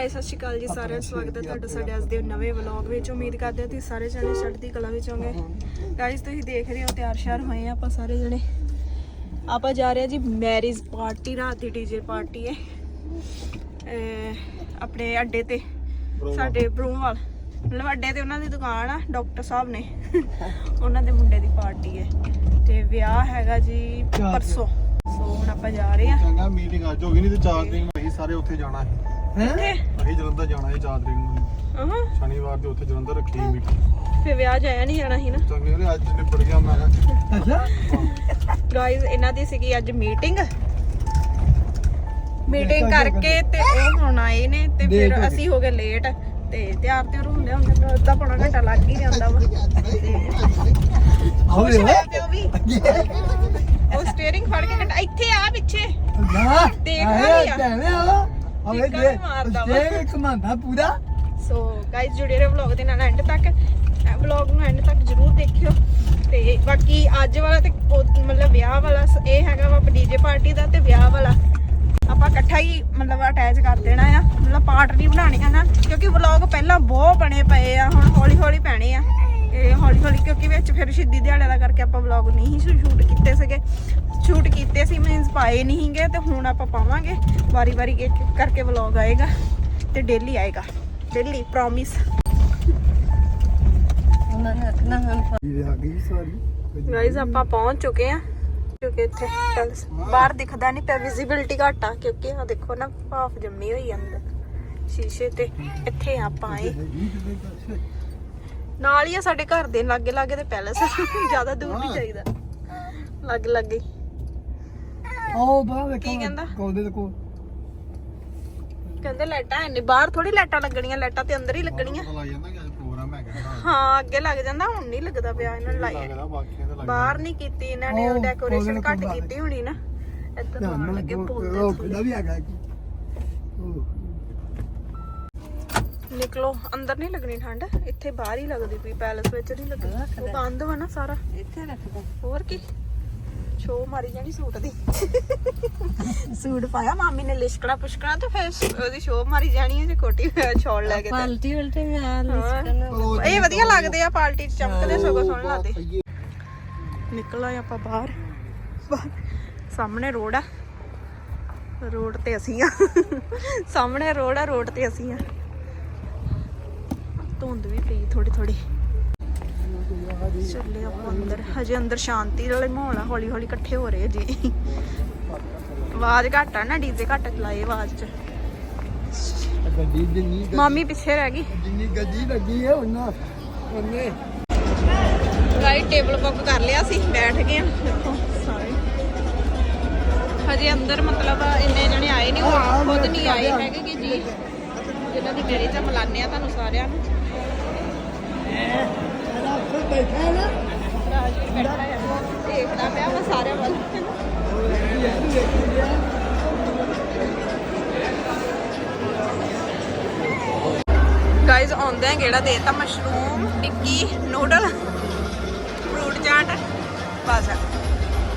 Guys ਸਤਿ ਸ਼੍ਰੀ ਅਕਾਲ ਜੀ ਸਾਰਿਆਂ ਨੂੰ ਸਵਾਗਤ ਹੈ ਤੁਹਾਡਾ ਸਾਡੇ ਅੱਜ ਦੇ ਨਵੇਂ ਵਲੌਗ ਵਿੱਚ। ਉਮੀਦ ਕਰਦੇ ਹਾਂ ਤੁਸੀਂ ਸਾਰੇ ਜਣੇ ਚੜ੍ਹਦੀ ਕਲਾ ਵਿੱਚ ਹੋਵੋਗੇ। ਗਾਇਸ ਤੁਸੀਂ ਦੇਖ ਰਹੇ ਹੋ ਤਿਆਰ ਸ਼ਿਆਰ ਹੋਏ ਆ ਆਪਾਂ ਸਾਰੇ ਜਣੇ। ਆਪਾਂ ਜਾ ਰਹੇ ਹਾਂ ਜੀ ਮੈਰਿਜ ਪਾਰਟੀ ਰਾਤ ਦੀ ਡੀਜੇ ਪਾਰਟੀ ਹੈ। ਆਪਣੇ ਅੱਡੇ ਤੇ ਸਾਡੇ ਬਰੂਮਵਾਲ ਮਤਲਬ ਅੱਡੇ ਤੇ ਉਹਨਾਂ ਦੀ ਦੁਕਾਨ ਆ ਡਾਕਟਰ ਸਾਹਿਬ ਨੇ। ਉਹਨਾਂ ਦੇ ਮੁੰਡੇ ਦੀ ਪਾਰਟੀ ਹੈ। ਤੇ ਵਿਆਹ ਹੈਗਾ ਜੀ ਪਰਸੋਂ। ਸੋ ਹੁਣ ਆਪਾਂ ਜਾ ਰਹੇ ਚੰਗਾ ਮੀਟਿੰਗ ਅੱਜ ਹੋ ਗਈ ਨਹੀਂ ਤੇ 4 ਤਰੀਕ ਨੂੰ ਅਸੀਂ ਸਾਰੇ ਉੱਥੇ ਜਾਣਾ ਹੈ। ਕਿੱਥੇ ਅਸੀਂ ਜਲੰਧਰ ਜਾਣਾ ਹੈ 4 ਤਰੀਕ ਨੂੰ। ਹਾਂ ਸ਼ਨੀਵਾਰ ਦੇ ਉੱਥੇ ਜਲੰਧਰ ਰੱਖੀ ਮੀਟਿੰਗ। ਫੇ ਵਿਆਹ ਜਾਇਆ ਨਹੀਂ ਜਾਣਾ ਸੀ ਨਾ? ਚੰਗੇ ਨੇ ਅੱਜ ਨਿਬੜ ਗਿਆ ਮੈਂ। ਕਿਹਾ ਗਾਇਜ਼ ਇਹਨਾਂ ਦੀ ਸੀਗੀ ਅੱਜ ਮੀਟਿੰਗ। ਮੀਟਿੰਗ ਕਰਕੇ ਤੇ ਉਹ ਹੁਣ ਆਏ ਨੇ ਤੇ ਫਿਰ ਅਸੀਂ ਹੋ ਗਏ ਲੇਟ ਤੇ ਤਿਆਰ ਤਿਆਰ ਹੁੰਦੇ ਹੁੰਦੇ ਅੱਧਾ ਪੌਣਾ ਘੰਟਾ ਲੱਗ ਹੀ ਜਾਂਦਾ ਵਾ। ਹੋਇਆ ਤੇ ਉਹ ਵੀ। ਉਹ ਸਟੀਅਰਿੰਗ ਫੜ ਕੇ ਘੰਟਾ ਇੱਥੇ ਆ ਪਿੱਛੇ। ਦੇਖਦਾ ਨੀ ਆ। ਚੀਕਾਂ ਵੀ ਮਾਰਦਾ ਵਾ। ਕਮਾਂਦਾ ਪੂਰਾ। ਸੋ ਗਾਇਜ਼ ਜੁੜੇ ਰਹੋ ਵਲੌਗ ਦੇ ਨਾਲ ਐਂਡ ਤੱਕ। ਵਲੌਗ ਨੂੰ ਐਂਡ ਤੱਕ ਜਰੂਰ ਦੇਖਿਓ। ਤੇ ਬਾਕੀ ਅੱਜ ਵਾਲਾ ਤੇ ਉਹ ਮਤਲਬ ਵਿਆਹ ਵਾਲਾ ਸ- ਇਹ ਹੈਗਾ ਵਾ ਡੀਜੇ ਪਾਰਟੀ ਦਾ ਤੇ ਵਿਆਹ ਵਾਲਾ। ਆਪਾਂ ਇਕੱਠਾ ਹੀ ਮਤਲਬ ਅਟੈਚ ਕਰ ਦੇਣਾ ਆ। ਮਤਲਬ ਪਾਰਟ ਨਹੀਂ ਬਣਾਉਣੀ ਆ ਨਾ। ਕਿਉਂਕਿ ਵਲੌਗ ਪਹਿਲਾਂ ਬਹੁਤ ਬਣੇ ਪਏ ਆ ਹੁਣ ਹੌਲੀ ਹੌਲੀ ਪੈਣੇ ਆ। ਇਹ ਹੌਲੀ ਹੌਲੀ, ਕਿਉਂਕਿ ਵਿੱਚ ਫਿਰ ਸਿੱਧੀ ਦਿਹਾੜੇ ਦਾ ਕਰਕੇ ਆਪਾਂ ਵਲੌਗ ਨਹੀਂ ਸ਼ੂਟ ਕੀਤੇ ਸੀਗੇ। ਸ਼ੂਟ ਕੀਤੇ ਸੀ ਮੀਨਸ ਪਾਏ ਨਹੀਂ ਤੇ ਹੁਣ ਆਪਾਂ ਪਾਵਾਂਗੇ। ਵਾਰੀ ਵਾਰੀ ਇੱਕ ਕਰਕੇ ਵਲੌਗ ਆਏਗਾ ਤੇ ਡੇਲੀ ਆਏਗਾ। ਡੇਲੀ ਪ੍ਰੋਮਿਸ ਉਹਨਾਂ ਆਪਾਂ ਪਹੁੰਚ ਚੁੱਕੇ ਆ ਕਿਉਂਕਿ ਇੱਥੇ। ਬਾਹਰ ਦਿਖਦਾ ਨਹੀਂ ਪਿਆ ਵਿਜ਼ਿਬਿਲਟੀ ਘੱਟ ਆ, ਕਿਉਂਕਿ ਆ ਦੇਖੋ ਨਾ ਭਾਫ ਜੰਮੀ ਹੋਈ ਆ ਅੰਦਰ। ਸ਼ੀਸ਼ੇ ਤੇ ਇੱਥੇ ਆਪਾਂ ਆਏ। ਨਾਲ ਹੀ ਆ ਸਾਡੇ ਘਰ ਦੇ ਲਾਗੇ ਲਾਗੇ ਤੇ ਪੈਲਸ ਜ਼ਿਆਦਾ ਦੂਰ ਨਹੀਂ ਚਾਹੀਦਾ ਲੱਗ ਲੱਗੇ। ਆਓ ਬਾਹਰ ਵੇਖੋ ਕੀ ਕਹਿੰਦਾ? ਕੋਦੇ ਦੇ ਕੋ ਕਹਿੰਦੇ ਲਾਈਟਾਂ ਨਹੀਂ ਬਾਹਰ ਥੋੜੀ ਲਾਈਟਾਂ ਲੱਗਣੀਆਂ ਲਾਈਟਾਂ ਤੇ ਅੰਦਰ ਹੀ ਲੱਗਣੀਆਂ। ਪਤਾ ਲੱਗ ਜਾਂਦਾ ਕਿ ਅੱਜ ਪ੍ਰੋਗਰਾਮ ਹੈਗਾ ਹਾਂ ਅੱਗੇ ਲੱਗ ਜਾਂਦਾ ਹੁਣ ਨਹੀਂ ਲੱਗਦਾ ਪਿਆ ਇਹਨਾਂ ਨੂੰ ਲਾਈਟ। ਲੱਗਦਾ ਬਾਕੀਆਂ ਦਾ ਬਾਹਰ ਨਹੀਂ ਕੀਤੀ ਇਹਨਾਂ ਨੇ ਉਹ ਡੈਕੋਰੇਸ਼ਨ ਘੱਟ ਕੀਤੀ ਹੋਣੀ ਨਾ। ਇੱਧਰ ਲਾਉਣ ਲੱਗੇ ਉਹ ਪੁੱਲ ਖੁੱਲਾ ਵੀ ਹੈਗਾ ਇੱਕ। ਉਹ ਨਿਕਲੋ ਅੰਦਰ ਨਹੀਂ ਲੱਗਣੀ ਠੰਡ ਇੱਥੇ ਬਾਹਰ ਹੀ ਲੱਗਦੀ ਪਈ ਪੈਲਸ ਵਿੱਚ ਨਹੀਂ ਲੱਗਣੀ ਉਹ ਬੰਦ ਵਾ ਨਾ ਸਾਰਾ। ਇੱਥੇ ਰੱਖਦਾ ਹੋਰ ਕੀ? ਸ਼ੋ ਮਾਰੀ ਜਾਣੀ ਸੂਟ ਦੀ। ਸੂਟ ਪਾਇਆ ਮਾਮੀ ਨੇ ਲਿਸ਼ਕਣਾ ਪੁਸ਼ਕਣਾ ਤੇ ਫਿਰ ਉਹਦੀ ਸ਼ੋ ਮਾਰੀ ਜਾਣੀ ਹੈ ਜੇ ਕੋਟੀ ਛੋੜ ਲੈ ਕੇ। ਪਾਲਟੀ ਉਲਟੇ ਹਾਂ। ਇਹ ਵਧੀਆ ਲੱਗਦੇ ਆ ਪਾਰਟੀ ਚ ਚਮਕਦੇ ਸਗੋਂ ਸੋਹਣੇ ਲੱਗਦੇ। ਨਿਕਲ ਆਏ ਆਪਾਂ ਬਾਹਰ। ਬਾਹਰ। ਸਾਹਮਣੇ ਰੋਡ ਆ। ਰੋਡ ਤੇ ਅਸੀਂ ਆ। ਸਾਹਮਣੇ ਰੋਡ ਆ ਰੋਡ ਤੇ ਅਸੀਂ ਆ। ਧੁੰਦ ਵੀ ਪਈ ਥੋੜੀ ਥੋੜੀ ਚੱਲੇ ਆਪਾਂ ਅੰਦਰ। ਹਜੇ ਅੰਦਰ ਸ਼ਾਂਤੀ ਵਾਲੇ ਮਾਹੌਲ ਆ ਹੌਲੀ ਹੌਲੀ ਇਕੱਠੇ ਹੋ ਰਹੇ ਜੀ ਆਵਾਜ਼ ਘੱਟ ਆ ਨਾ ਡੀਜ਼ੇ ਘੱਟ ਚਲਾਏ ਆਵਾਜ਼ ਚ। ਗੱਡੀ ਜਿੰਨੀ ਮਾਮੀ ਪਿੱਛੇ ਰਹਿ ਗਈ। ਜਿੰਨੀ ਗੱਡੀ ਲੱਗੀ ਹੈ ਉਹਨਾਂ ਉਹਨੇ ਰਾਈਟ ਟੇਬਲ ਬੁੱਕ ਕਰ ਲਿਆ ਸੀ ਬੈਠ ਗਏ ਆ। ਦੇਖੋ ਸਾਰੇ। ਹਜੇ ਅੰਦਰ ਮਤਲਬ ਇੰਨੇ ਜਣੇ ਆਏ ਨਹੀਂ ਉਹ ਖੁਦ ਨਹੀਂ ਆਏ ਹੈਗੇ ਕਿ ਜੀ। ਜਿਨ੍ਹਾਂ ਦੀ ਡੇਰੀ ਤੇ ਮਿਲਾਨੇ ਆ ਤੁਹਾਨੂੰ ਸਾਰਿਆਂ ਨੂੰ। ਦੇਖਦਾ ਪਿਆ ਮੈਂ ਸਾਰਿਆਂ ਵੱਲ ਗਾਇਜ਼ ਆਉਂਦੇ ਆ ਕਿਹੜਾ ਦੇਤਾ mushroom tikki noodle fruit chaat, ਬਸ।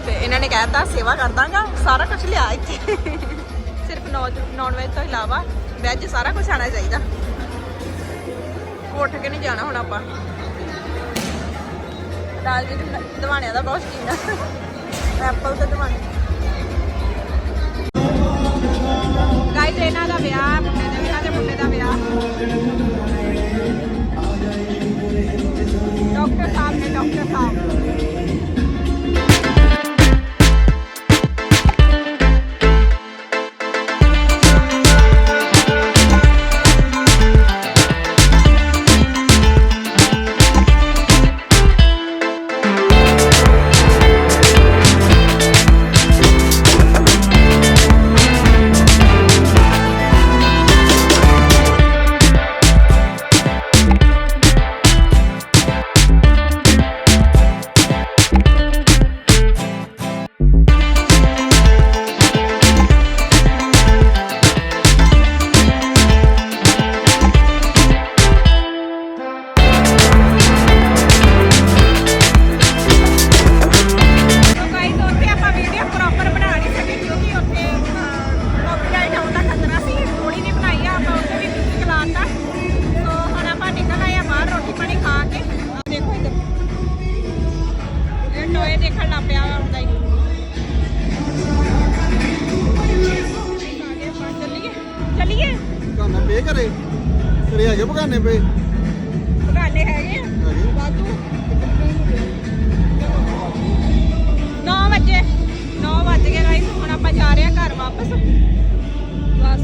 ਤੇ ਇਹਨਾਂ ਨੇ ਕਹਿਤਾ ਸੇਵਾ ਕਰ ਦਾਂਗਾ, ਸਾਰਾ ਕੁਝ ਲਿਆ ਇੱਥੇ। ਸਿਰਫ ਨੌਨ ਵੈਜ ਤੋਂ ਇਲਾਵਾ ਵੈਜ ਸਾਰਾ ਕੁਝ ਆਣਾ ਚਾਹੀਦਾ। ਉੱਠ ਕੇ ਨਹੀਂ ਜਾਣਾ ਹੁਣ ਆਪਾਂ। ਰਾਜਵੀਰ ਦਵਾਣਿਆਂ ਦਾ ਬਹੁਤ ਸ਼ੌਕੀਨ ਆ। ਐਪਲ ਤੇ ਦਵਾਣੇ। ਗਾਇਜ਼ ਇਹਨਾਂ ਦਾ ਵਿਆਹ, ਮੁੰਡੇ ਦੇ ਵਿਆਹ ਦੇ ਮੁੰਡੇ ਦਾ ਵਿਆਹ। ਡਾਕਟਰ ਸਾਹਿਬ ਨੇ, ਡਾਕਟਰ ਸਾਹਿਬ। ਵਾਪਸ ਬਸ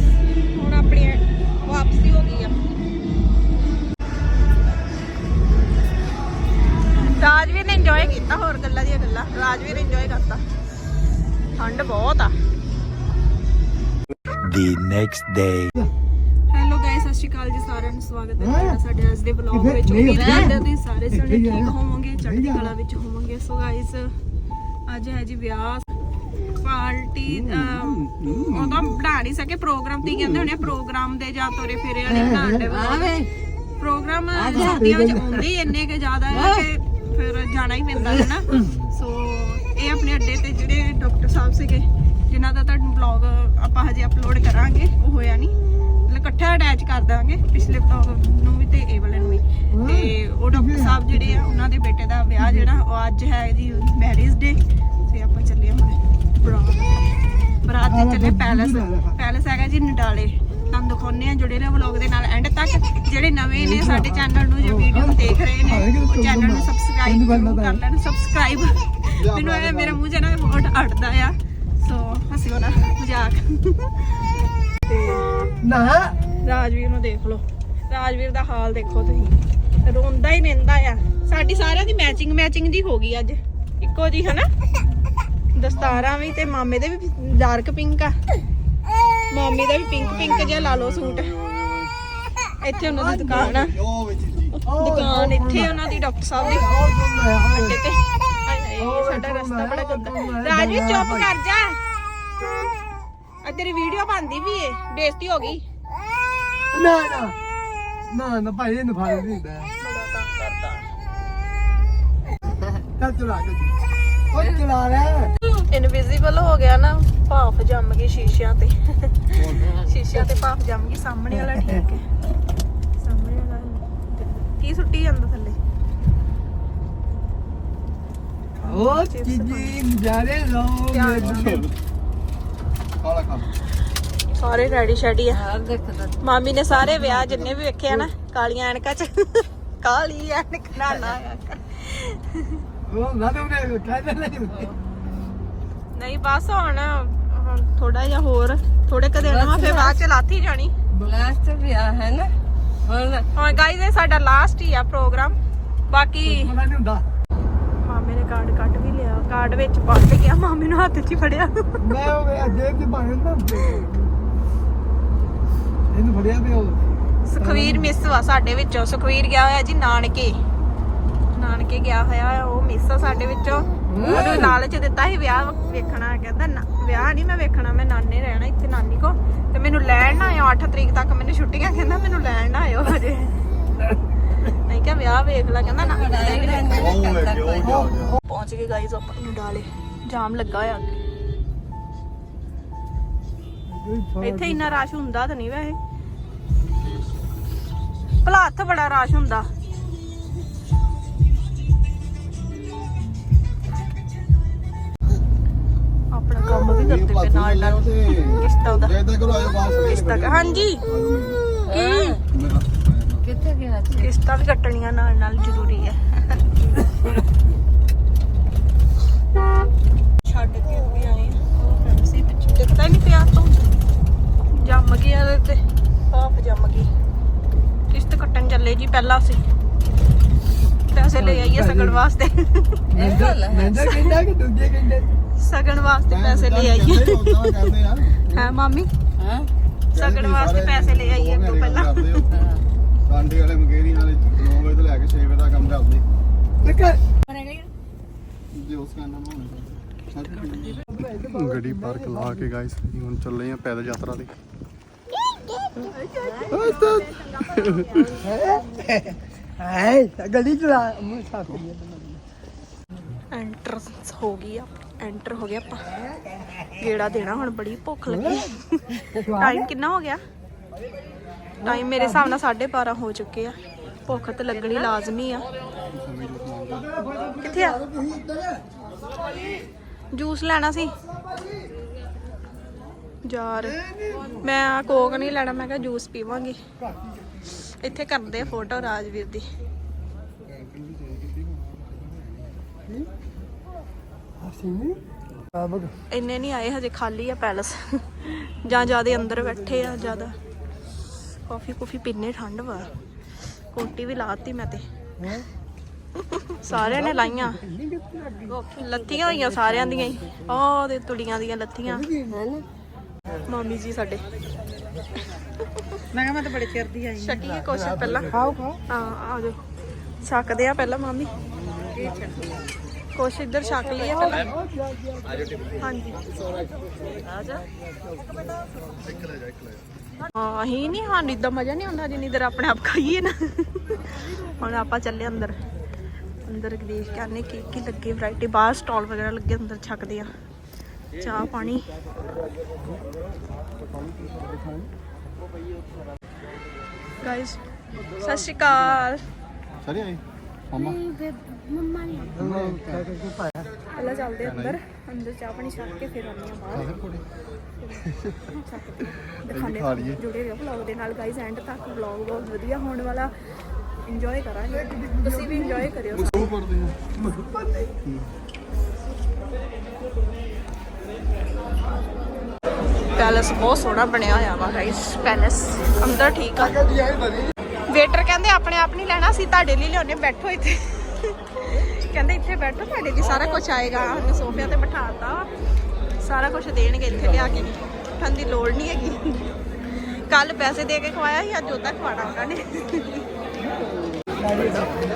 ਹੁਣ ਆਪਣੀ ਵਾਪਸੀ ਹੋ ਗਈ ਆ। ਰਾਜਵੀਰ ਨੇ ਇੰਜੋਏ ਕੀਤਾ ਹੋਰ ਗੱਲਾਂ ਦੀਆਂ ਗੱਲਾਂ। ਰਾਜਵੀਰ ਇੰਜੋਏ ਕਰਤਾ। ਠੰਡ ਬਹੁਤ ਆ। The next day. Hello guys ਸਤਿ ਸ਼੍ਰੀ ਅਕਾਲ ਜੀ ਸਾਰਿਆਂ ਨੂੰ। ਸਵਾਗਤ ਹੈ ਤੁਹਾਡਾ ਸਾਡੇ ਅੱਜ ਦੇ ਵਲੌਗ ਵਿੱਚ। ਉਮੀਦ ਕਰਦੇ ਹਾਂ ਤੁਸੀਂ ਸਾਰੇ ਜਣੇ ਠੀਕ ਹੋਵੋਗੇ ਚੜ੍ਹਦੀ ਕਲਾ ਵਿੱਚ ਹੋਵੋਗੇ। ਸੋ ਗਾਇਸ ਅੱਜ ਹੈ ਜੀ ਵਿਆਹ ਪਾਰਟੀ ਉਹ ਤਾਂ ਬਣਾ ਨਹੀਂ ਸਕੇ ਪ੍ਰੋਗਰਾਮ ਤੇ ਕਹਿੰਦੇ ਹੋਣੇ ਆ, ਪ੍ਰੋਗਰਾਮ ਦੇ ਜਾਂ ਤੋਰੇ ਫੇਰੇ ਵਾਲੇ ਬਣਾਉਣ ਦੇ vlog। ਪ੍ਰੋਗਰਾਮ ਸਰਦੀਆਂ ਵਿੱਚ ਆਉਂਦੇ ਹੀ ਇੰਨੇ ਕਿ ਜ਼ਿਆਦਾ ਹੈ ਕਿ ਫਿਰ ਜਾਣਾ ਹੀ ਪੈਂਦਾ ਹੈ ਨਾ ਸੋ ਇਹ ਆਪਣੇ ਅੱਡੇ ਤੇ ਜਿਹੜੇ ਡਾਕਟਰ ਸਾਹਿਬ ਸੀਗੇ ਜਿਨ੍ਹਾਂ ਦਾ ਤੁਹਾਨੂੰ ਵਲੌਗ ਆਪਾਂ ਹਜੇ ਅਪਲੋਡ ਕਰਾਂਗੇ ਉਹ ਹੋਇਆ ਨਹੀਂ ਇਕੱਠਾ ਅਟੈਚ ਕਰ ਦਾਂਗੇ ਪਿਛਲੇ ਵਲੌਗ ਨੂੰ ਵੀ ਤੇ ਇਹ ਵਾਲੇ ਨੂੰ ਵੀ। ਤੇ ਉਹ ਡਾਕਟਰ ਸਾਹਿਬ ਜਿਹੜੇ ਆ ਉਹਨਾਂ ਦੇ ਬੇਟੇ ਦਾ ਵਿਆਹ ਜਿਹੜਾ ਉਹ ਅੱਜ ਹੈ ਜੀ ਮੈਰਿਜ ਡੇ ਤੇ ਆਪਾਂ ਚੱਲੇ ਹੁਣ। ਬਰਾਤ। ਬਰਾਤ ਤੇ ਚੱਲੇ ਪੈਲਸ। ਪੈਲਸ ਹੈਗਾ ਜੀ ਨਡਾਲੇ। ਤੁਹਾਨੂੰ ਦਿਖਾਉਂਦੇ ਆ ਜੁੜੇ ਰਹੋ ਵਲੌਗ ਦੇ ਨਾਲ ਐਂਡ ਤੱਕ। ਜਿਹੜੇ ਨਵੇਂ ਨੇ ਸਾਡੇ ਚੈਨਲ ਨੂੰ ਜੇ ਵੀਡੀਓ ਦੇਖ ਰਹੇ ਨੇ ਉਹ ਚੈਨਲ ਨੂੰ ਸਬਸਕ੍ਰਾਈਬ ਜ਼ਰੂਰ ਕਰ ਲੈਣ ਸਬਸਕ੍ਰਾਈਬ ਮੈਨੂੰ ਐਵੇਂ ਮੇਰੇ ਮੂੰਹ 'ਚ ਨਾ ਬਹੁਤ ਅੜਦਾ ਆ। ਸੋ ਹਸੀ ਵਾਲਾ ਮਜ਼ਾਕ। ਤੇ ਨਾ। ਰਾਜਵੀਰ ਨੂੰ ਦੇਖ ਲਓ। ਰਾਜਵੀਰ ਦਾ ਹਾਲ ਦੇਖੋ ਤੁਸੀਂ। ਰੋਂਦਾ ਹੀ ਰਹਿੰਦਾ ਆ। ਸਾਡੀ ਸਾਰਿਆਂ ਦੀ ਮੈਚਿੰਗ ਮੈਚਿੰਗ ਜੀ ਹੋ ਗਈ ਅੱਜ। ਇੱਕੋ ਜੀ ਹਨਾ? ਦਸਤਾਰਾਂ ਵੀ ਤੇ ਮਾਮੇ ਦੇ ਵੀ ਡਾਰਕ ਪਿੰਕ ਆ। ਮਾਮੀ ਦਾ ਵੀ ਪਿੰਕ ਪਿੰਕ ਜਿਹਾ ਲਾ ਲਓ ਸੂਟ। ਇੱਥੇ ਉਹਨਾਂ ਦੀ ਦੁਕਾਨ ਆ। ਦੁਕਾਨ ਇੱਥੇ ਉਹਨਾਂ ਦੀ ਡਾਕਟਰ ਸਾਹਿਬ ਦੀ। ਅੱਡੇ ਤੇ। ਸਾਡਾ ਰਸਤਾ ਬੜਾ ਗੰਦਾ। ਰਾਜਵੀਰ ਚੁੱਪ ਕਰ ਜਾ। ਆ ਤੇਰੀ ਵੀਡੀਓ ਬਣਦੀ ਵੀ ਏ। ਬੇਇੱਜ਼ਤੀ ਹੋ ਗਈ। ਨਾ ਨਾ। ਨਾ ਨਾ ਭਾਈ ਇਹਨੂੰ ਫਾੜ ਨਹੀਂ ਦਾ। ਬੜਾ ਤੰਗ ਕਰਦਾ ਚੱਲ ਚਲਾ ਕੇ ਉਹ ਚਲਾ ਰਿਹਾ ਇਨਵਿਜ਼ੀਬਲ ਹੋ ਗਿਆ ਨਾ ਭਾਫ ਜੰਮ ਗਈ ਸ਼ੀਸ਼ਿਆਂ ਤੇ। ਸ਼ੀਸ਼ਿਆਂ ਤੇ ਭਾਫ ਜੰਮ ਗਈ ਸਾਹਮਣੇ ਵਾਲਾ ਠੀਕ ਹੈ। ਸਾਹਮਣੇ ਵਾਲਾ ਕੀ ਸੁੱਟੀ ਜਾਂਦਾ ਥੱਲੇ? ਉਹ ਚੀਜੀ ਨਜ਼ਾਰੇ ਲਓ ਕਾਲਾ ਕੰਮ ਸਾਰੇ ਰੈਡੀ ਸ਼ੈਡੀ ਆ। ਮਾਮੀ ਨੇ ਸਾਰੇ ਵਿਆਹ ਜਿੰਨੇ ਵੀ ਵੇਖੇ ਆ ਨਾ ਕਾਲੀਆਂ ਐਨਕਾਂ ਚ। ਕਾਲੀ ਐਨਕ ਨਾ ਨਾ ਉਹ ਨਾ ਤੇ ਉਹਨੇ ਕਹਿੰਦੇ ਨਹੀਂ। ਨਹੀਂ ਬਸ ਹੁਣ ਥੋੜਾ ਜਿਹਾ ਹੋਰ ਥੋੜੇ ਕਦੇ ਨਾ ਫੇਰ ਬਾਅਦ ਚ ਲਾਥੀ ਜਾਣੀ। ਲਾਸਟ ਵਿਆਹ ਹੈ ਨਾ ਹੁਣ ਹੁਣ ਗਾਈਜ਼ ਇਹ ਸਾਡਾ ਲਾਸਟ ਹੀ ਆ ਪ੍ਰੋਗਰਾਮ ਬਾਕੀ ਪਤਾ ਨਹੀਂ ਹੁੰਦਾ ਮਾਮੇ ਨੇ ਕਾਰਡ ਕੱਢ ਵੀ ਲਿਆ। ਕਾਰਡ ਵਿੱਚ ਪੱਟ ਗਿਆ ਮਾਮੇ ਨੂੰ ਹੱਥ 'ਚ ਹੀ ਫੜਿਆ। ਮੈਂ ਉਹ ਵੇ ਜੇਬ ਚ ਪਾਇਆ ਨਾ ਇਹਨੂੰ ਫੜਿਆ ਤੇ ਉਹ। ਸੁਖਵੀਰ ਮਿਸ ਵਾ ਸਾਡੇ ਵਿੱਚੋਂ। ਸੁਖਵੀਰ ਗਿਆ ਹੋਇਆ ਜੀ ਨਾਨਕੇ। ਨਾਨਕੇ ਗਿਆ ਹੋਇਆ ਆ, ਉਹ ਮਿਸ ਆ ਸਾਡੇ ਵਿੱਚੋਂ। ਉਹਨੂੰ ਲਾਲਚ ਦਿੱਤਾ ਸੀ ਵਿਆਹ ਵੇਖਣਾ ਕਹਿੰਦਾ ਨਾ ਵਿਆਹ ਨਹੀਂ ਮੈਂ ਵੇਖਣਾ ਮੈਂ ਨਾਨੇ ਰਹਿਣਾ ਇੱਥੇ ਨਾਨੀ ਕੋ ਤੇ ਮੈਨੂੰ ਲੈਣ ਨਾ ਆਇਓ 8 ਤਰੀਕ ਤੱਕ ਮੈਨੂੰ ਛੁੱਟੀਆਂ ਕਹਿੰਦਾ ਮੈਨੂੰ ਲੈਣ ਨਾ ਆਇਓ ਹਜੇ। ਨਹੀਂ ਕਿਹਾ ਵਿਆਹ ਵੇਖ ਲੈ ਕਹਿੰਦਾ ਨਾ ਪਹੁੰਚ ਗਏ ਗਾਈਜ਼ ਆਪਾਂ ਨੂੰ ਡਾਲੇ ਜਾਮ ਲੱਗਾ ਹੋਇਆ ਅੱਗੇ। ਇੱਥੇ ਇੰਨਾ ਰਸ਼ ਹੁੰਦਾ ਤਾਂ ਨਹੀਂ ਵੈਸੇ। ਭਲਾ ਹੱਥ ਬੜਾ ਰਸ਼ ਹੁੰਦਾ। ਆਪਣਾ ਕੰਮ ਵੀ ਕਰਦੇ ਪਏ ਨਾਲ ਨਾਲ। ਕਿਸ਼ਤਾਂ ਦਾ ਜੇ ਤੱਕ ਆਇਓ ਬਾਸ ਕਿਸ਼ਤਾਂ ਕ- ਹਾਂਜੀ। ਕੀ? ਕਿੱਥੇ ਗਿਆ ਸੀ? ਕਿਸ਼ਤਾਂ ਵੀ ਕੱਟਣੀਆਂ ਨਾਲ ਨਾਲ ਜ਼ਰੂਰੀ ਹੈ। ਛੱਡ ਕੇ ਵੀ ਆਏ ਫੈਂਸੀ ਪਿੱਛੇ। ਦਿੱਤਾ ਨਹੀਂ ਪਿਆ ਤੋਂ ਜੰਮ ਗਿਆ ਤੇ। ਭਾਫ ਜੰਮ ਗਈ। ਕਿਸ਼ਤ ਕੱਟਣ ਚੱਲੇ ਜੀ ਪਹਿਲਾਂ ਅਸੀਂ। ਪੈਸੇ ਲੈ ਆਈਏ ਸਗਣ ਵਾਸਤੇ। ਇਹ ਗੱਲ ਹੈ। ਮੈਂ ਤਾਂ ਕਹਿੰਦਾ ਕਿ ਦੂਜੇ ਕਹਿੰਦੇ ਸਗਣ ਵਾਸਤੇ ਪੈਸੇ ਲੈ ਆਈਏ ਹੈ। ਮਾਮੀ? ਹਾਂ? ਸਗਣ ਵਾਸਤੇ ਪੈਸੇ ਲੈ ਆਈਏ ਤੋਂ ਪਹਿਲਾਂ। ਕਾਂਡੇ ਵਾਲੇ ਮਗੇਰੀ ਵਾਲੇ 9 ਵਜੇ ਤੋਂ ਲੈ ਕੇ 6 ਵਜੇ ਤੱਕ ਕੰਮ ਹੋਣਾ ਗੱਡੀ ਪਾਰਕ ਲਾ ਕੇ ਗਾਇਸ ਹੁਣ ਚੱਲੇ ਆ ਪੈਦਲ ਯਾਤਰਾ ਤੇ। ਹੈ? ਗੱਡੀ ਚਲਾ ਮੂੰਹ ਸਾਫ਼ ਕਰੀਏ। ਐਂਟਰ ਹੋ ਗਈ ਆ। ਐਂਟਰ ਹੋ ਗਿਆ ਆਪਾਂ। ਗੇੜਾ ਦੇਣਾ ਹੁਣ, ਬੜੀ ਭੁੱਖ ਲੱਗੀ। ਟਾਈਮ ਕਿੰਨਾ ਹੋ ਗਿਆ? ਟਾਈਮ ਮੇਰੇ ਹਿਸਾਬ ਨਾਲ 12:30 ਹੋ ਚੁੱਕੇ ਆ। ਭੁੱਖ ਤੇ ਲੱਗਣੀ ਲਾਜ਼ਮੀ ਆ। ਕਿੱਥੇ ਆ? ਜੂਸ ਲੈਣਾ ਸੀ। ਯਾਰ, ਮੈਂ ਆ ਕੋਕ ਨਹੀਂ ਲੈਣਾ, ਮੈਂ ਕਿਹਾ ਜੂਸ ਪੀਵਾਂਗੀ। ਇੱਥੇ ਕਰਦੇ ਫੋਟੋ ਰਾਜਵੀਰ ਦੀ। ਇੰਨੇ ਨਹੀਂ ਆਏ ਹਜੇ ਖਾਲੀ ਆ ਪੈਲਸ। ਜਾਂ ਜਿਆਦੇ ਅੰਦਰ ਬੈਠੇ ਆ ਜ਼ਿਆਦਾ। ਕਾਫੀ ਕੁਫੀ ਪੀਨੇ ਠੰਡ ਵਾ। ਕੋਟੀ ਵੀ ਲਾਤੀ ਮੈਂ ਤੇ। ਸਾਰਿਆਂ ਨੇ ਲਾਈਆਂ। ਲੱਥੀਆਂ ਹੋਈਆਂ ਸਾਰਿਆਂ ਦੀਆਂ ਹੀ। ਆਹ ਦੇ ਤੁੜੀਆਂ ਦੀਆਂ ਲੱਥੀਆਂ ਹੈਨਾ ਮਾਮੀ ਜੀ ਸਾਡੇ। ਮੈਂ ਕਿਹਾ ਮੈਂ ਤਾਂ ਬੜੇ ਚਿਰ ਦੀ ਆਈ ਛਕੀਏ ਕੁਛ ਪਹਿਲਾਂ। ਖਾਓ ਖਾਓ। ਹਾਂ ਆ ਜਾਓ। ਛਕਦੇ ਆ ਪਹਿਲਾਂ ਮਾਮੀ। ਕੁਛ ਇੱਧਰ ਛਕ ਲਈਏ ਪਹਿਲਾਂ। ਹਾਂਜੀ। ਆ ਜਾ ਹਾਂ ਹੀ ਨਹੀਂ ਹਾਂ ਇਦਾਂ ਮਜ਼ਾ ਨਹੀਂ ਆਉਂਦਾ ਜਿੰਨੀ ਦੇਰ ਆਪਣੇ ਆਪ ਖਾਈਏ ਨਾ। ਹੁਣ ਆਪਾਂ ਚੱਲੇ ਅੰਦਰ। ਅੰਦਰ ਦੇਖ ਕੇ ਆਨੇ ਕੀ ਕੀ ਲੱਗੇ ਵੈਰਾਈਟੀ ਬਾਹਰ ਸਟਾਲ ਵਗੈਰਾ ਲੱਗੇ ਅੰਦਰ ਛਕਦੇ ਆ। ਚਾਹ ਪਾਣੀ। ਗਾਇਸ ਸਤਿ ਸ਼੍ਰੀ ਅਕਾਲ। ਸਰੀ ਆਈ ਮਮਾ। ਉਹਨੇ ਕਹਿ ਕੇ ਕੀ ਪਾਇਆ ਪਹਿਲਾਂ ਚੱਲਦੇ ਆ ਅੰਦਰ ਅੰਦਰ ਚਾਹ ਪਾਣੀ ਛਕ ਕੇ ਫਿਰ ਆਉਂਦੇ ਆ ਬਾਹਰ। ਸਾਦਰ ਕੋੜੇ ਦਿਖਾਣੇ ਖਾ ਲਈਏ। ਜੁੜੇ ਰਹੋ ਵਲੌਗ ਦੇ ਨਾਲ ਗਾਈਜ਼ ਐਂਡ ਤੱਕ ਵਲੌਗ ਬਹੁਤ ਵਧੀਆ ਹੋਣ ਵਾਲਾ। ਇੰਜੋਏ ਕਰਾਂਗੇ। ਤੁਸੀਂ ਵੀ ਇੰਜੋਏ ਕਰਿਓ। ਉਹ ਪੜਦੇ ਆ ਪੈਲਸ ਬਹੁਤ ਸੋਹਣਾ ਬਣਿਆ ਹੋਇਆ ਵਾ ਗਾਈਸ ਪੈਲਸ ਅੰਦਰ ਠੀਕ ਆ। ਵੇਟਰ ਕਹਿੰਦੇ ਆਪਣੇ ਆਪ ਨਹੀਂ ਲੈਣਾ, ਅਸੀਂ ਤੁਹਾਡੇ ਲਈ ਲਿਆਉਣੇ, ਬੈਠੋ ਇੱਥੇ। ਕਹਿੰਦੇ ਇੱਥੇ ਬੈਠੋ, ਤੁਹਾਡੇ ਲਈ ਸਾਰਾ ਕੁਝ ਆਏਗਾ। ਉਹਨੇ ਸੋਫਿਆਂ ਤੇ ਬਿਠਾਤਾ। ਸਾਰਾ ਕੁਝ ਦੇਣਗੇ ਇੱਥੇ ਲਿਆ ਕੇ। ਉੱਠਣ ਦੀ ਲੋੜ ਨਹੀਂ ਹੈਗੀ। ਕੱਲ ਪੈਸੇ ਦੇ ਕੇ ਖਵਾਇਆ ਸੀ, ਅੱਜ ਉਦਾਂ ਖਵਾਣਾ ਉਹਨਾਂ ਨੇ।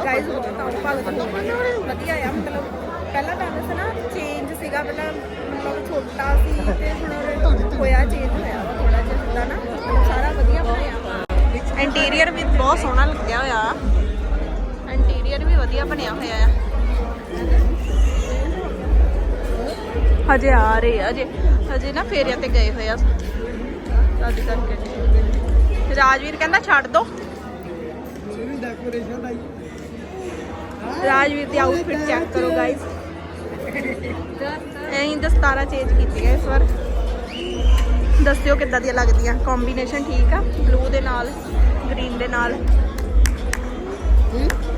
ਗਾਈਜ਼ ਬਹੁਤ ਆਉ ਭਗਤ ਵਧੀਆ ਆ, ਮਤਲਬ ਪਹਿਲਾਂ ਤਾਂ ਸੀ ਨਾ ਚੇਂਜ ਸੀਗਾ, ਪਹਿਲਾਂ ਮਤਲਬ ਛੋਟਾ ਸੀ ਤੇ ਹੁਣ ਹੋਇਆ ਚੇਂਜ ਹੋਇਆ ਵਾ ਥੋੜਾ ਜਿਹਾ ਹੁੰਦਾ ਨਾ। ਸਾਰਾ ਵਧੀਆ ਬਣਿਆ। ਇੰਟੀਰੀਅਰ ਵੀ ਬਹੁਤ ਸੋਹਣਾ ਲੱਗਿਆ ਹੋਇਆ। ਇੰਟੀਰੀਅਰ ਵੀ ਵਧੀਆ ਬਣਿਆ ਹੋਇਆ ਆ ਹਜੇ ਆ ਰਹੇ ਆ ਹਜੇ ਹਜੇ ਨਾ ਫੇਰਿਆਂ ਤੇ ਗਏ ਹੋਏ ਆ। ਅੱਜ ਕਰਕੇ। ਰਾਜਵੀਰ ਕਹਿੰਦਾ ਛੱਡ ਦੋ। ਮੇਰੀ ਡੈਕੋਰੇਸ਼ਨ ਆਈ ਰਾਜਵੀਰ ਦੀ ਆਊਟਫਿਟ ਚੈੱਕ ਕਰੋ ਗਾਇਸ ਐਂ ਦਸਤਾਰਾ ਚੇਂਜ ਕੀਤੀ ਹੈ ਇਸ ਵਾਰ। ਦੱਸਿਓ ਕਿੱਦਾਂ ਦੀਆਂ ਲੱਗਦੀਆਂ। ਕੰਬੀਨੇਸ਼ਨ ਠੀਕ ਆ ਬਲੂ ਦੇ ਨਾਲ। ਗ੍ਰੀਨ ਦੇ ਨਾਲ। ਰਾਜਵੀਰ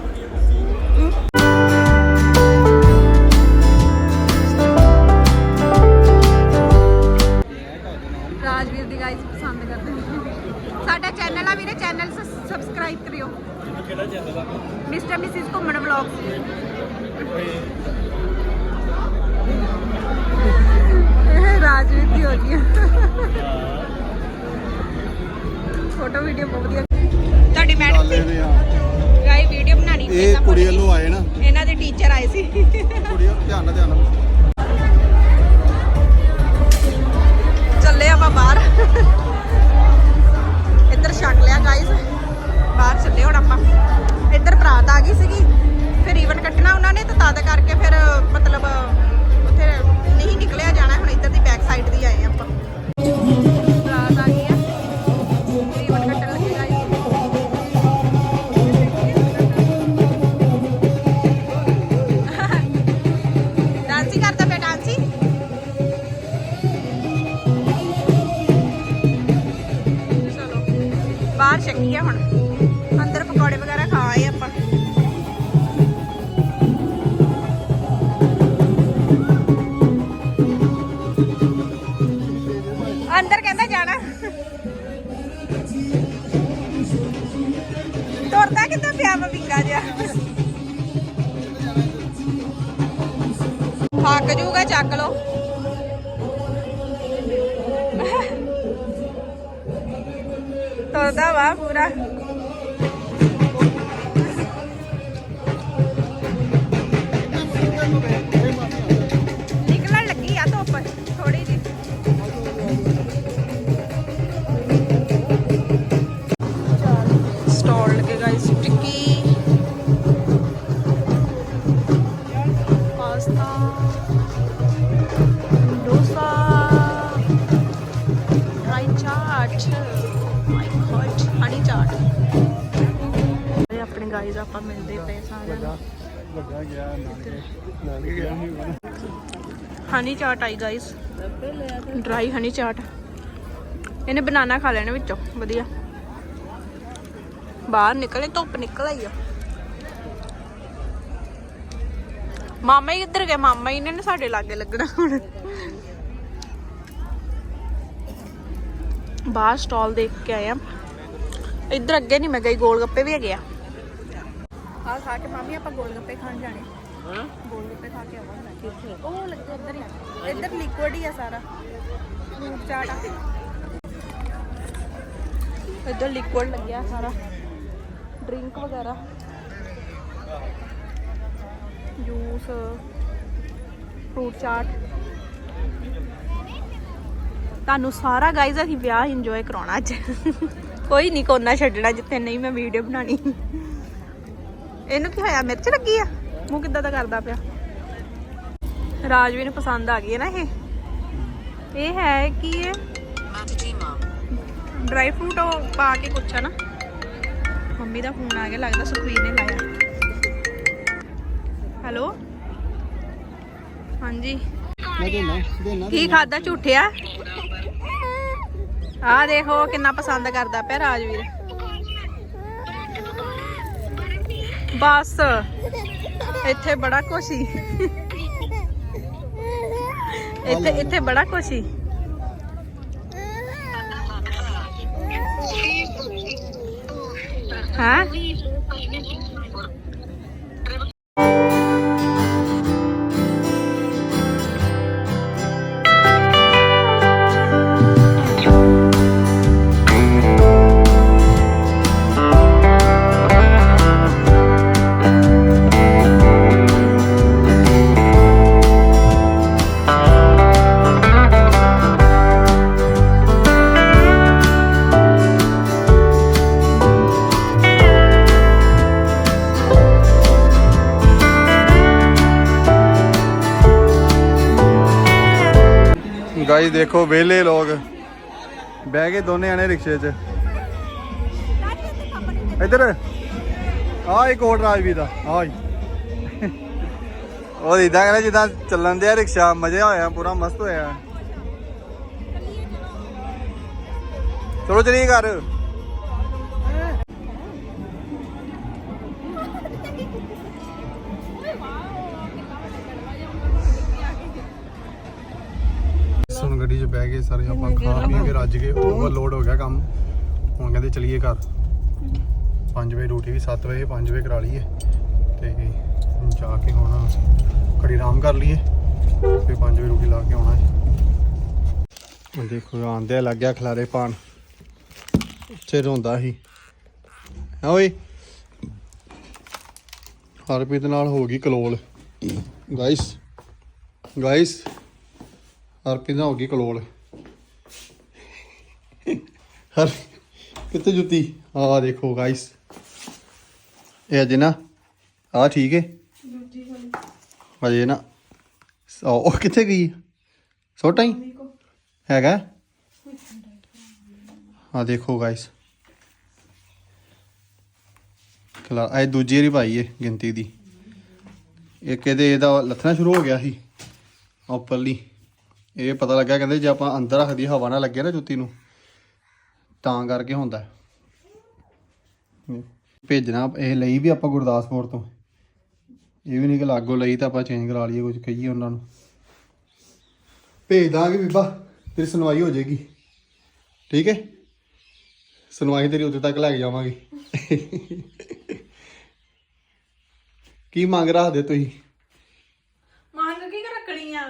ਜੂਗਾ ਚੱਕ ਲਓ। ਤੁਰਦਾ ਵਾ ਪੂਰਾ। ਹਨੀ ਚਾਟ ਆਈ ਗਾਇਸ ਡਰਾਈ ਹਨੀ ਚਾਟ ਇਹਨੇ ਬਨਾਨਾ ਖਾ ਲੈਣੇ ਵਿੱਚੋਂ, ਵਧੀਆ। ਬਾਹਰ ਨਿਕਲੇ, ਧੁੱਪ ਨਿਕਲ ਆਈ ਆ। ਮਾਮਾ ਹੀ ਕਿੱਧਰ ਗਏ ਮਾਮਾ ਹੀ ਨੇ ਸਾਡੇ ਲਾਗੇ ਲੱਗਣਾ ਹੁਣ। ਬਾਹਰ ਸਟਾਲ ਦੇਖ ਕੇ ਆਏ ਆ। ਇੱਧਰ ਅੱਗੇ ਨਹੀਂ ਮੈਂ ਗਈ ਗੋਲ ਗੱਪੇ ਵੀ ਹੈਗੇ ਆ। ਆ ਖਾ ਕੇ ਮਾਮੀ, ਆਪਾਂ ਗੋਲ ਗੱਪੇ ਖਾਣ ਜਾਣੇ। ਹਾਂ। ਗੋਲ ਗੱਪੇ ਖਾ ਕੇ ਆਵਾਂਗੇ ਉਹ ਲੱਗੇ ਉੱਧਰ ਹੀ। ਇੱਧਰ ਲਿਕੁਇਡ ਹੀ ਆ ਸਾਰਾ। ਫਰੂਟ ਚਾਟ ਆ। ਇੱਧਰ ਲਿਕੁਇਡ ਲੱਗਿਆ ਸਾਰਾ। ਡਰਿੰਕ ਵਗੈਰਾ। ਜੂਸ ਫਰੂਟ ਚਾਟ ਤੁਹਾਨੂੰ ਸਾਰਾ ਗਾਈਜ਼ ਅਸੀਂ ਵਿਆਹ ਇੰਜੋਏ ਕਰਾਉਣਾ ਅੱਜ। ਕੋਈ ਨਹੀਂ ਕੋਨਾ ਛੱਡਣਾ ਜਿੱਥੇ ਨਹੀਂ ਮੈਂ ਵੀਡੀਓ ਬਣਾਣੀ ਇਹਨੂੰ ਕੀ ਹੋਇਆ? ਮਿਰਚ ਲੱਗੀ ਆ? ਮੂੰਹ ਕਿੱਦਾਂ ਦਾ ਕਰਦਾ ਪਿਆ? ਰਾਜਵੀਰ ਨੂੰ ਪਸੰਦ ਆ ਗਈ ਹੈ ਨਾ ਇਹ? ਇਹ ਹੈ ਕੀ ਇਹ ਡਰਾਈ ਫਰੂਟ ਉਹ ਪਾ ਕੇ ਕੁਛ ਆ ਨਾ? ਮੰਮੀ ਦਾ ਫੋਨ ਆ ਗਿਆ ਲੱਗਦਾ ਸੁਖਵੀਰ ਨੇ ਲਾਇਆ। ਹੈਲੋ ਹਾਂਜੀ। ਕੀ ਖਾਦਾ ਝੂਠਿਆ? ਆ ਦੇਖੋ ਕਿੰਨਾ ਪਸੰਦ ਕਰਦਾ ਪਿਆ ਰਾਜਵੀਰ। ਬਸ। ਇੱਥੇ ਬੜਾ ਕੁਛ ਸੀ ਇੱਥੇ ਇੱਥੇ ਬੜਾ ਕੁਛ ਸੀ ਹਾਂ? ਗਾਈ ਦੇਖੋ ਵਿਹਲੇ ਲੋਕ। ਬਹਿ ਗਏ ਦੋਨੇ ਆਣੇ ਰਿਕਸ਼ੇ 'ਚ। ਇੱਧਰ। ਆ ਇੱਕ ਹੋਰ ਰਾਜਵੀ ਦਾ। ਆ ਉਹ ਇਦਾਂ ਕਹਿੰਦਾ ਜਿੱਦਾਂ ਚੱਲਣ ਦਿਆ ਰਿਕਸ਼ਾ। ਮਜ਼ਾ ਹੋਇਆ ਪੂਰਾ ਮਸਤ ਹੋਇਆ। ਚਲੋ ਚਲੀਏ ਘਰ। ਗੱਡੀ 'ਚ ਬਹਿ ਗਏ ਸਾਰੇ ਆਪਾਂ ਖਾ ਪੀ ਕੇ ਰੱਜ ਗਏ ਓਵਰਲੋਡ ਹੋ ਗਿਆ ਕੰਮ। ਹੁਣ ਕਹਿੰਦੇ ਚਲੀਏ ਘਰ। 5 ਵਜੇ ਡਿਊਟੀ ਵੀ 7 ਵਜੇ 5 ਵਜੇ ਕਰਾ ਲਈਏ। ਤੇ ਜਾ ਕੇ ਹੁਣ ਘੜੀ ਆਰਾਮ ਕਰ ਲਈਏ ਫਿਰ 5 ਵਜੇ ਡਿਊਟੀ ਲਾ ਕੇ ਆਉਣਾ ਹੈ। ਹੁਣ ਦੇਖੋ ਆਂਦੇ ਲੱਗ ਗਿਆ ਖਲਾਰੇ ਪਾਣ। ਉੱਥੇ ਰੋਂਦਾ ਸੀ। ਓਏ? ਹਰਪ੍ਰੀਤ ਨਾਲ ਹੋ ਗਈ ਕਲੋਲ। Guys guys. ਹਰਪ੍ਰੀਤ ਨਾਲ ਹੋ ਗਈ ਕਲੋਲ। ਹਰ ਕਿੱਥੇ ਜੁੱਤੀ? ਆਹ ਦੇਖੋ ਗਾਇਸ ਇਹ ਅਜੇ ਨਾ ਆ ਠੀਕ ਹੈ ਅਜੇ ਨਾ ਸੋ ਉਹ ਕਿੱਥੇ ਗਈ? ਛੋਟਾ ਹੀ? ਹੈਗਾ? ਆ ਦੇਖੋ ਗਾਇਸ ਕਲਾ ਇਹ ਦੂਜੀ ਵਾਰੀ ਪਾਈ ਹੈ ਗਿਣਤੀ ਦੀ। ਇੱਕ ਇਹਦੇ ਇਹਦਾ ਲੱਥਣਾ ਸ਼ੁਰੂ ਹੋ ਗਿਆ ਸੀ। ਉੱਪਰਲੀ। ਇਹ ਪਤਾ ਲੱਗਾ ਕਹਿੰਦੇ ਜੇ ਆਪਾਂ ਅੰਦਰ ਰੱਖਦੀ ਹਵਾ ਨਾ ਲੱਗੇ ਨਾ ਜੁੱਤੀ ਨੂੰ, ਤਾਂ ਕਰਕੇ ਹੁੰਦਾ ਭੇਜਣਾ ਇਹ ਲਈ ਵੀ ਆਪਾਂ ਗੁਰਦਾਸਪੁਰ ਤੋਂ। ਇਹ ਵੀ ਨਹੀਂ ਕਿ ਲਾਗੋ ਲਈ ਤਾਂ ਆਪਾਂ ਚੇਂਜ ਕਰਾ ਲਈਏ ਕੁਝ ਕਹੀਏ ਉਹਨਾਂ ਨੂੰ। ਭੇਜ ਦਾਂਗੇ ਬੀਬਾ, ਤੇਰੀ ਸੁਣਵਾਈ ਹੋ ਜਾਏਗੀ। ਠੀਕ ਹੈ? ਸੁਣਵਾਈ ਤੇਰੀ ਉੱਥੇ ਤੱਕ ਲੈ ਕੇ ਜਾਵਾਂਗੇ। ਕੀ ਮੰਗ ਰੱਖਦੇ ਤੁਸੀਂ ਮੰਗ ਕੀ ਰੱਖਣੀ ਆ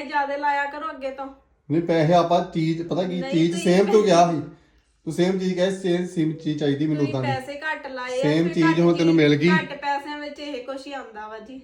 ਪੈਸੇ ਜ਼ਿਆਦਾ ਲਾਇਆ ਕਰੋ ਅੱਗੇ ਤੋਂ। ਨਹੀਂ ਪੈਸੇ ਆਪਾਂ ਚੀਜ਼ ਪਤਾ ਕੀ ਨਹੀਂ, ਚੀਜ਼ ਤੁਸੀਂ ਸੇਮ ਤੋਂ ਗਿਆ ਸੀ। ਤੂੰ ਸੇਮ ਚੀਜ਼ ਕਹੇ ਸੇਮ ਸੇਮ ਚੀਜ਼ ਚਾਹੀਦੀ ਮੈਨੂੰ ਤੁਸੀਂ ਉਦਾਂ ਦੀ ਪੈਸੇ ਘੱਟ ਲਾਏ ਆ Same ਤੇ ਚੀਜ਼ ਘੱਟ ਹੁਣ ਤੈਨੂੰ ਮਿਲ ਗਈ। ਘੱਟ ਪੈਸਿਆਂ ਵਿੱਚ ਇਹ ਕੁਛ ਹੀ ਆਉਂਦਾ ਵਾ ਜੀ।